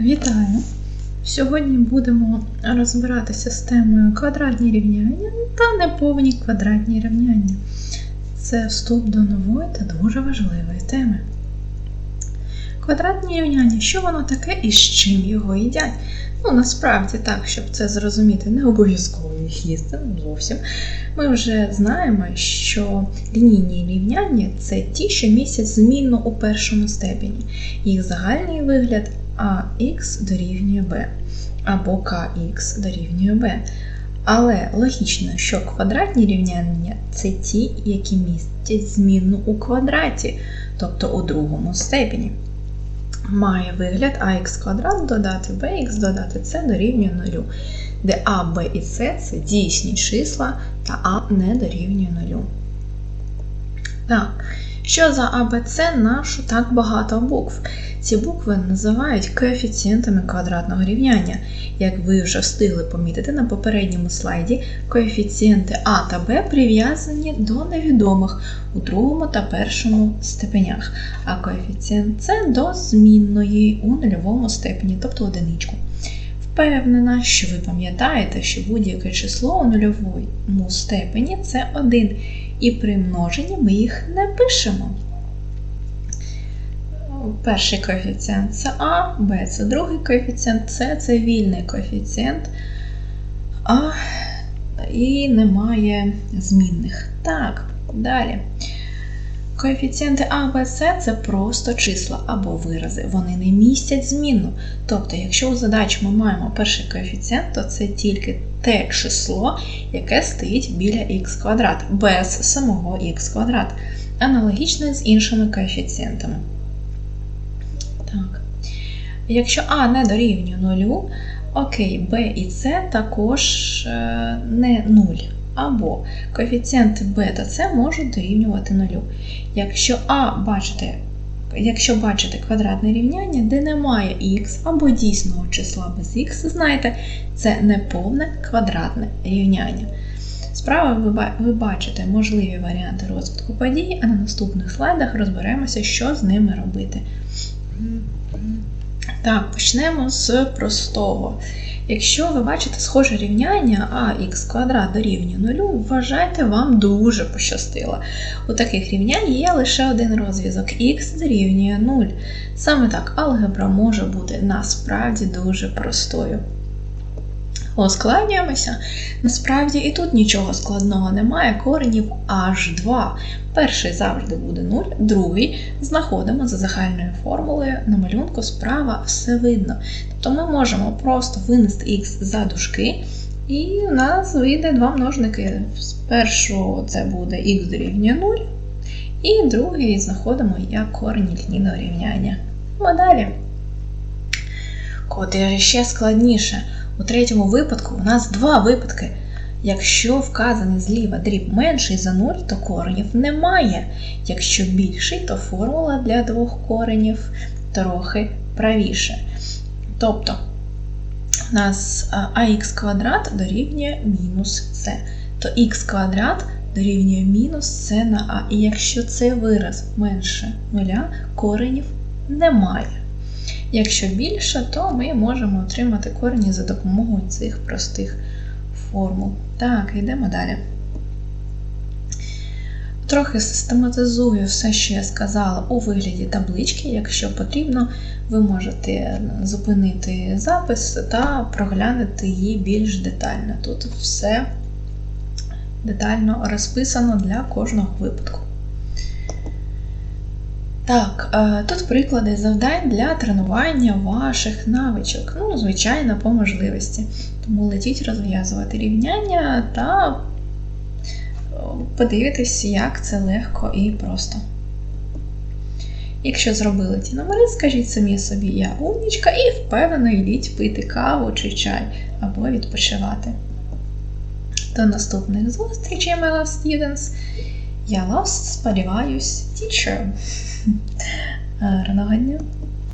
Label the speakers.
Speaker 1: Вітаю! Сьогодні будемо розбиратися з темою квадратні рівняння та неповні квадратні рівняння. Це вступ до нової та дуже важливої теми. Квадратні рівняння, що воно таке і з чим його їдять? Ну, насправді так, щоб це зрозуміти, не обов'язково їх їсти, ну, зовсім. Ми вже знаємо, що лінійні рівняння це ті, що містять змінну у першому степені. Їх загальний вигляд ax дорівнює b або kx дорівнює b. Але логічно, що квадратні рівняння це ті, які містять змінну у квадраті, тобто у другому степені. Має вигляд ax квадрат додати bx додати c дорівнює 0, де а, b і c це дійсні числа, та а не дорівнює 0. Так, що за ABC нашу так багато букв? Ці букви називають коефіцієнтами квадратного рівняння. Як ви вже встигли помітити на попередньому слайді, коефіцієнти А та Б прив'язані до невідомих у другому та першому степенях, а коефіцієнт С до змінної у нульовому степені, тобто одиничку. Впевнена, що ви пам'ятаєте, що будь-яке число у нульовому степені це 1, і при множенні ми їх не пишемо. Перший коефіцієнт це А, Б це другий коефіцієнт, С це вільний коефіцієнт, А і немає змінних. Так, далі. Коефіцієнти А, Б, С це просто числа або вирази. Вони не містять змінну. Тобто, якщо у задачі ми маємо перший коефіцієнт, то це тільки те число, яке стоїть біля х квадрат, без самого х квадрат. Аналогічно з іншими коефіцієнтами. Так. Якщо А не дорівнює нулю, окей, Б і С також е, не 0. Або коефіцієнти Б та С можуть дорівнювати нулю. Якщо А бачите, якщо бачите квадратне рівняння, де немає х або дійсного числа без х, знаєте, це неповне квадратне рівняння. Справа ви бачите можливі варіанти розвитку подій, а на наступних слайдах розберемося, що з ними робити. Так, почнемо з простого. Якщо ви бачите схоже рівняння ах квадрат дорівнює 0, вважайте, вам дуже пощастило. У таких рівнянь є лише один розв'язок х дорівнює 0. Саме так алгебра може бути насправді дуже простою. Ускладнюємося. Насправді і тут нічого складного немає, коренів аж 2. Перший завжди буде 0, другий знаходимо за загальною формулою на малюнку справа все видно. Тобто ми можемо просто винести х за дужки, і у нас вийде два множники. Спершу це буде х дорівнює 0, і другий знаходимо як корені лінійного рівняння. А далі. Коти ще складніше. У третьому випадку у нас два випадки. Якщо вказаний зліва дріб менший за 0, то коренів немає. Якщо більший, то формула для двох коренів трохи правіше. Тобто у нас ах квадрат дорівнює мінус c, то х квадрат дорівнює мінус c на а. І якщо цей вираз менше нуля, коренів немає. Якщо більше, то ми можемо отримати корені за допомогою цих простих формул. Так, йдемо далі. Трохи систематизую все, що я сказала у вигляді таблички. Якщо потрібно, ви можете зупинити запис та проглянути її більш детально. Тут все детально розписано для кожного випадку. Так, е, тут приклади завдань для тренування ваших навичок. Ну, звичайно, по можливості. Тому летіть розв'язувати рівняння та подивитись, як це легко і просто. Якщо зробили ті номери, скажіть самі собі, я умнічка, і впевнено йдіть пити каву чи чай або відпочивати. До наступних зустрічей, love students! Я вас сподіваюсь, teacher. Гарного дня!